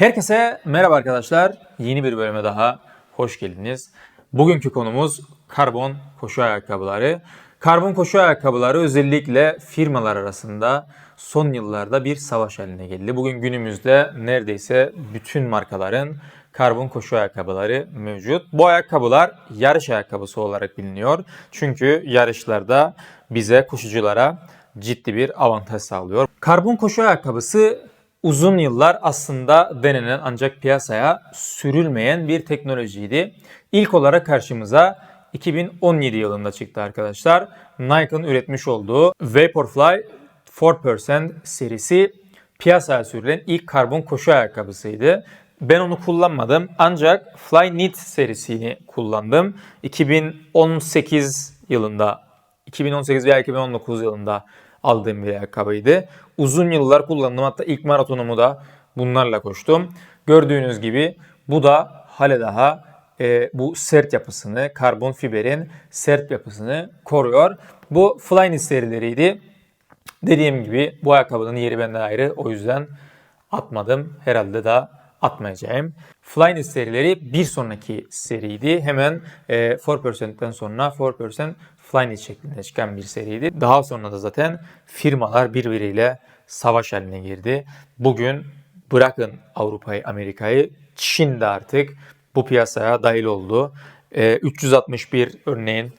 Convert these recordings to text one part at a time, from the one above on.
Herkese merhaba arkadaşlar. Yeni bir bölüme daha hoş geldiniz. Bugünkü konumuz karbon koşu ayakkabıları. Karbon koşu ayakkabıları özellikle firmalar arasında son yıllarda bir savaş haline geldi. Bugün günümüzde neredeyse bütün markaların karbon koşu ayakkabıları mevcut. Bu ayakkabılar yarış ayakkabısı olarak biliniyor. Çünkü yarışlarda bize koşuculara ciddi bir avantaj sağlıyor. Karbon koşu ayakkabısı uzun yıllar aslında denenen ancak piyasaya sürülmeyen bir teknolojiydi. İlk olarak karşımıza 2017 yılında çıktı arkadaşlar. Nike'ın üretmiş olduğu Vaporfly 4% serisi piyasaya sürülen ilk karbon koşu ayakkabısıydı. Ben onu kullanmadım ancak Flyknit serisini kullandım. 2018 yılında 2018 veya 2019 yılında aldığım bir ayakkabıydı. Uzun yıllar kullandım hatta ilk maratonumu da bunlarla koştum. Gördüğünüz gibi bu da hale daha e, bu sert yapısını, karbon fiberin sert yapısını koruyor. Bu Flyknit serileriydi. Dediğim gibi bu ayakkabının yeri benden ayrı. O yüzden atmadım. Herhalde daha atmayacağım. Flyknit serileri bir sonraki seriydi. Hemen e, 4%'ten sonra 4% Flyknit şeklinde çıkan bir seriydi. Daha sonra da zaten firmalar birbiriyle savaş haline girdi. Bugün bırakın Avrupa'yı, Amerika'yı, Çin de artık bu piyasaya dahil oldu. E, 361 örneğin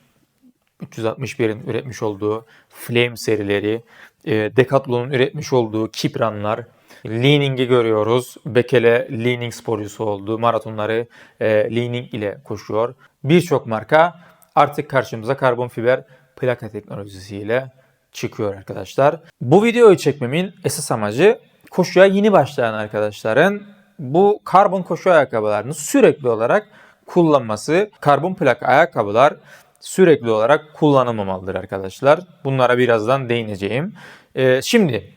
361'in üretmiş olduğu Flame serileri, e, Decathlon'un üretmiş olduğu Kipranlar, Leaning'i görüyoruz. Bekele Leaning sporcusu oldu. Maratonları e, Leaning ile koşuyor. Birçok marka artık karşımıza karbon fiber plaka teknolojisiyle çıkıyor arkadaşlar. Bu videoyu çekmemin esas amacı koşuya yeni başlayan arkadaşların bu karbon koşu ayakkabılarını sürekli olarak kullanması. Karbon plaka ayakkabılar sürekli olarak kullanılmamalıdır arkadaşlar. Bunlara birazdan değineceğim. Ee, şimdi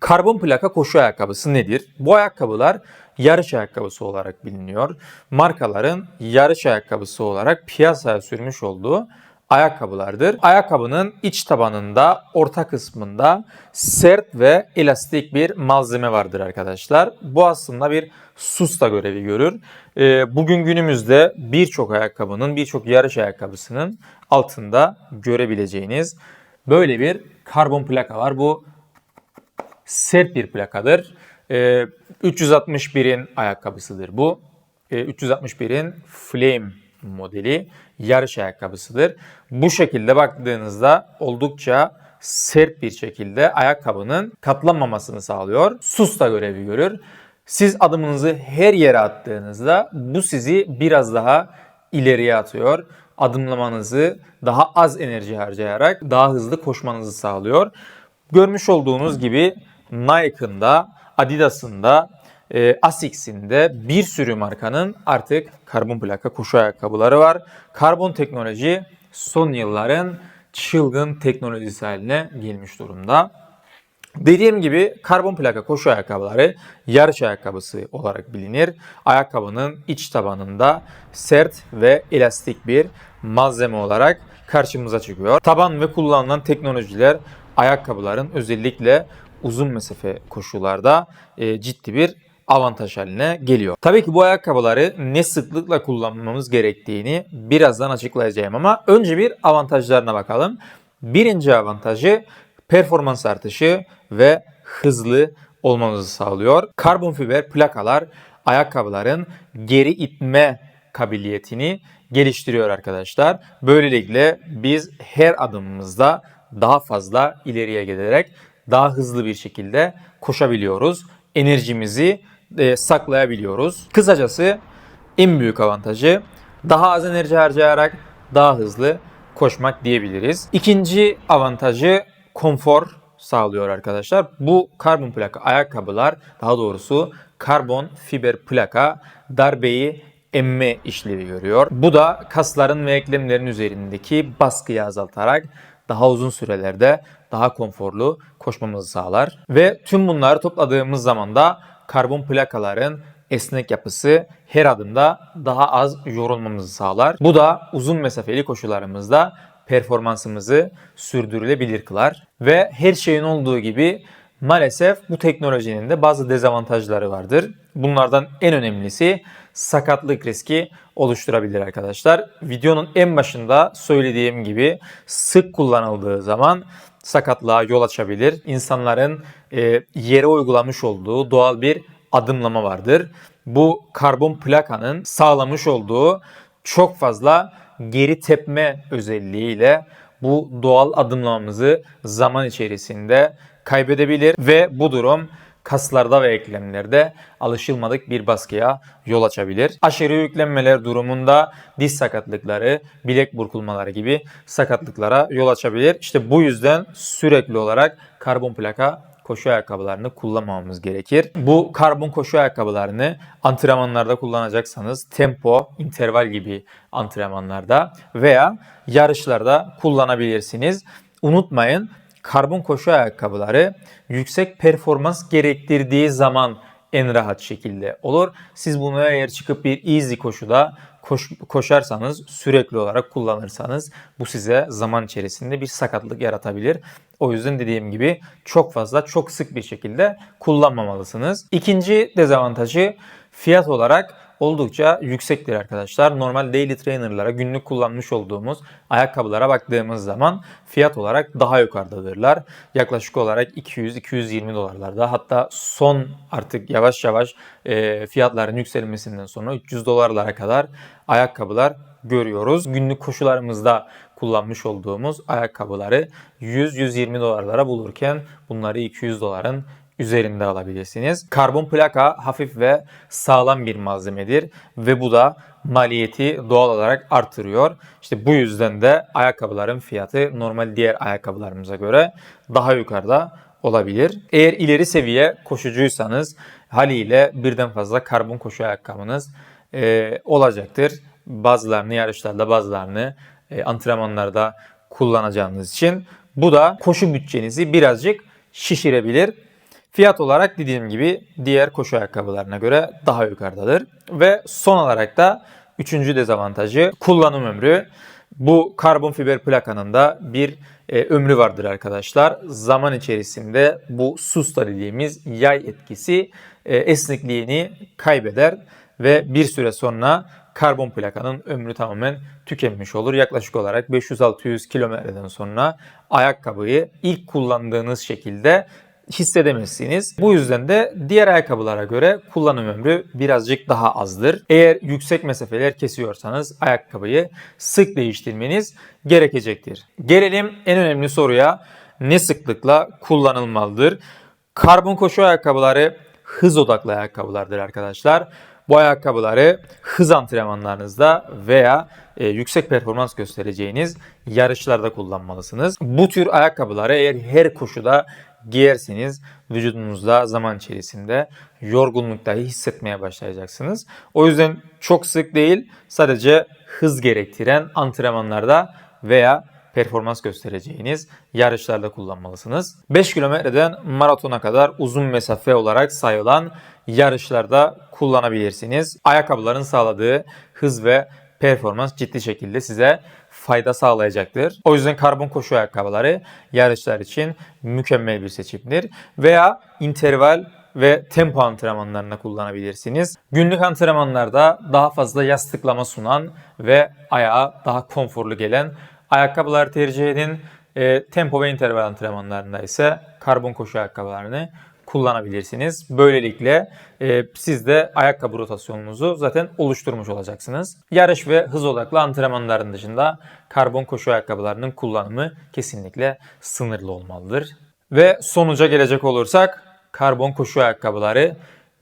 karbon plaka koşu ayakkabısı nedir? Bu ayakkabılar yarış ayakkabısı olarak biliniyor. Markaların yarış ayakkabısı olarak piyasaya sürmüş olduğu ayakkabılardır. Ayakkabının iç tabanında, orta kısmında sert ve elastik bir malzeme vardır arkadaşlar. Bu aslında bir susta görevi görür. Ee, bugün günümüzde birçok ayakkabının, birçok yarış ayakkabısının altında görebileceğiniz böyle bir karbon plaka var. Bu sert bir plakadır. Ee, 361'in ayakkabısıdır bu. Ee, 361'in Flame modeli yarış ayakkabısıdır. Bu şekilde baktığınızda oldukça sert bir şekilde ayakkabının katlanmamasını sağlıyor. Sus da görevi görür. Siz adımınızı her yere attığınızda bu sizi biraz daha ileriye atıyor. Adımlamanızı daha az enerji harcayarak daha hızlı koşmanızı sağlıyor. Görmüş olduğunuz gibi Nike'ın da Adidas'ın da e, Asics'in de bir sürü markanın artık karbon plaka koşu ayakkabıları var. Karbon teknoloji son yılların çılgın teknolojisi haline gelmiş durumda. Dediğim gibi karbon plaka koşu ayakkabıları yarış ayakkabısı olarak bilinir. Ayakkabının iç tabanında sert ve elastik bir malzeme olarak karşımıza çıkıyor. Taban ve kullanılan teknolojiler ayakkabıların özellikle uzun mesafe koşularda e, ciddi bir avantaj haline geliyor. Tabii ki bu ayakkabıları ne sıklıkla kullanmamız gerektiğini birazdan açıklayacağım ama önce bir avantajlarına bakalım. Birinci avantajı performans artışı ve hızlı olmamızı sağlıyor. Karbon fiber plakalar ayakkabıların geri itme kabiliyetini geliştiriyor arkadaşlar. Böylelikle biz her adımımızda daha fazla ileriye giderek daha hızlı bir şekilde koşabiliyoruz. Enerjimizi e, saklayabiliyoruz. Kısacası en büyük avantajı daha az enerji harcayarak daha hızlı koşmak diyebiliriz. İkinci avantajı konfor sağlıyor arkadaşlar. Bu karbon plaka ayakkabılar daha doğrusu karbon fiber plaka darbeyi emme işlevi görüyor. Bu da kasların ve eklemlerin üzerindeki baskıyı azaltarak daha uzun sürelerde daha konforlu koşmamızı sağlar. Ve tüm bunları topladığımız zaman da karbon plakaların esnek yapısı her adımda daha az yorulmamızı sağlar. Bu da uzun mesafeli koşularımızda performansımızı sürdürülebilir kılar. Ve her şeyin olduğu gibi maalesef bu teknolojinin de bazı dezavantajları vardır. Bunlardan en önemlisi sakatlık riski oluşturabilir arkadaşlar. Videonun en başında söylediğim gibi sık kullanıldığı zaman sakatlığa yol açabilir. İnsanların e, yere uygulamış olduğu doğal bir adımlama vardır. Bu karbon plakanın sağlamış olduğu çok fazla geri tepme özelliğiyle bu doğal adımlamamızı zaman içerisinde kaybedebilir ve bu durum kaslarda ve eklemlerde alışılmadık bir baskıya yol açabilir. Aşırı yüklenmeler durumunda diz sakatlıkları, bilek burkulmaları gibi sakatlıklara yol açabilir. İşte bu yüzden sürekli olarak karbon plaka koşu ayakkabılarını kullanmamamız gerekir. Bu karbon koşu ayakkabılarını antrenmanlarda kullanacaksanız tempo, interval gibi antrenmanlarda veya yarışlarda kullanabilirsiniz. Unutmayın karbon koşu ayakkabıları yüksek performans gerektirdiği zaman en rahat şekilde olur. Siz bunu eğer çıkıp bir easy koşuda koş, koşarsanız sürekli olarak kullanırsanız bu size zaman içerisinde bir sakatlık yaratabilir. O yüzden dediğim gibi çok fazla çok sık bir şekilde kullanmamalısınız. İkinci dezavantajı fiyat olarak oldukça yüksektir arkadaşlar. Normal daily trainer'lara günlük kullanmış olduğumuz ayakkabılara baktığımız zaman fiyat olarak daha yukarıdadırlar. Yaklaşık olarak 200-220 dolarlarda hatta son artık yavaş yavaş e, fiyatların yükselmesinden sonra 300 dolarlara kadar ayakkabılar görüyoruz. Günlük koşularımızda kullanmış olduğumuz ayakkabıları 100-120 dolarlara bulurken bunları 200 doların üzerinde alabilirsiniz. Karbon plaka hafif ve sağlam bir malzemedir ve bu da maliyeti doğal olarak artırıyor. İşte bu yüzden de ayakkabıların fiyatı normal diğer ayakkabılarımıza göre daha yukarıda olabilir. Eğer ileri seviye koşucuysanız haliyle birden fazla karbon koşu ayakkabınız e, olacaktır. Bazılarını yarışlarda bazılarını e, antrenmanlarda kullanacağınız için bu da koşu bütçenizi birazcık şişirebilir. Fiyat olarak dediğim gibi diğer koşu ayakkabılarına göre daha yukarıdadır. Ve son olarak da üçüncü dezavantajı kullanım ömrü. Bu karbon fiber plakanın da bir e, ömrü vardır arkadaşlar. Zaman içerisinde bu susta dediğimiz yay etkisi e, esnekliğini kaybeder ve bir süre sonra karbon plakanın ömrü tamamen tükenmiş olur. Yaklaşık olarak 500-600 kilometreden sonra ayakkabıyı ilk kullandığınız şekilde hissedemezsiniz. Bu yüzden de diğer ayakkabılara göre kullanım ömrü birazcık daha azdır. Eğer yüksek mesafeler kesiyorsanız ayakkabıyı sık değiştirmeniz gerekecektir. Gelelim en önemli soruya ne sıklıkla kullanılmalıdır? Karbon koşu ayakkabıları hız odaklı ayakkabılardır arkadaşlar. Bu ayakkabıları hız antrenmanlarınızda veya e, yüksek performans göstereceğiniz yarışlarda kullanmalısınız. Bu tür ayakkabıları eğer her koşuda giyerseniz vücudunuzda zaman içerisinde yorgunluk dahi hissetmeye başlayacaksınız. O yüzden çok sık değil sadece hız gerektiren antrenmanlarda veya performans göstereceğiniz yarışlarda kullanmalısınız. 5 kilometreden maratona kadar uzun mesafe olarak sayılan yarışlarda kullanabilirsiniz. Ayakkabıların sağladığı hız ve performans ciddi şekilde size fayda sağlayacaktır. O yüzden karbon koşu ayakkabıları yarışlar için mükemmel bir seçimdir. Veya interval ve tempo antrenmanlarına kullanabilirsiniz. Günlük antrenmanlarda daha fazla yastıklama sunan ve ayağa daha konforlu gelen ayakkabılar tercih edin. E, tempo ve interval antrenmanlarında ise karbon koşu ayakkabılarını kullanabilirsiniz. Böylelikle e, siz de ayakkabı rotasyonunuzu zaten oluşturmuş olacaksınız. Yarış ve hız odaklı antrenmanların dışında karbon koşu ayakkabılarının kullanımı kesinlikle sınırlı olmalıdır. Ve sonuca gelecek olursak karbon koşu ayakkabıları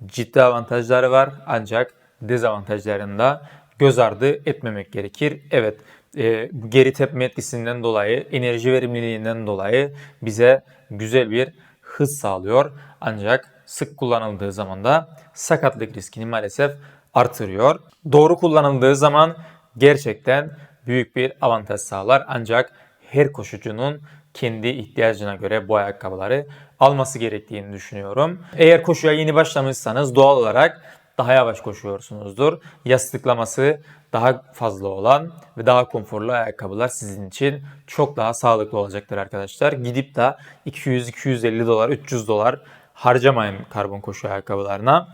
ciddi avantajları var ancak dezavantajlarını da göz ardı etmemek gerekir. Evet e, geri tepme etkisinden dolayı, enerji verimliliğinden dolayı bize güzel bir hız sağlıyor. Ancak sık kullanıldığı zaman da sakatlık riskini maalesef artırıyor. Doğru kullanıldığı zaman gerçekten büyük bir avantaj sağlar. Ancak her koşucunun kendi ihtiyacına göre bu ayakkabıları alması gerektiğini düşünüyorum. Eğer koşuya yeni başlamışsanız doğal olarak daha yavaş koşuyorsunuzdur. Yastıklaması daha fazla olan ve daha konforlu ayakkabılar sizin için çok daha sağlıklı olacaktır arkadaşlar. Gidip de 200-250 dolar, 300 dolar harcamayın karbon koşu ayakkabılarına.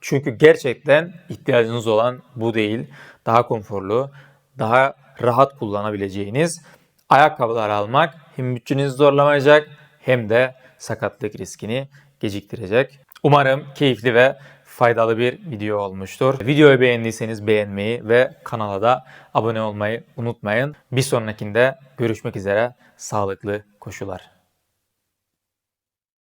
Çünkü gerçekten ihtiyacınız olan bu değil. Daha konforlu, daha rahat kullanabileceğiniz ayakkabılar almak hem bütçenizi zorlamayacak hem de sakatlık riskini geciktirecek. Umarım keyifli ve faydalı bir video olmuştur. Videoyu beğendiyseniz beğenmeyi ve kanala da abone olmayı unutmayın. Bir sonrakinde görüşmek üzere. Sağlıklı koşular.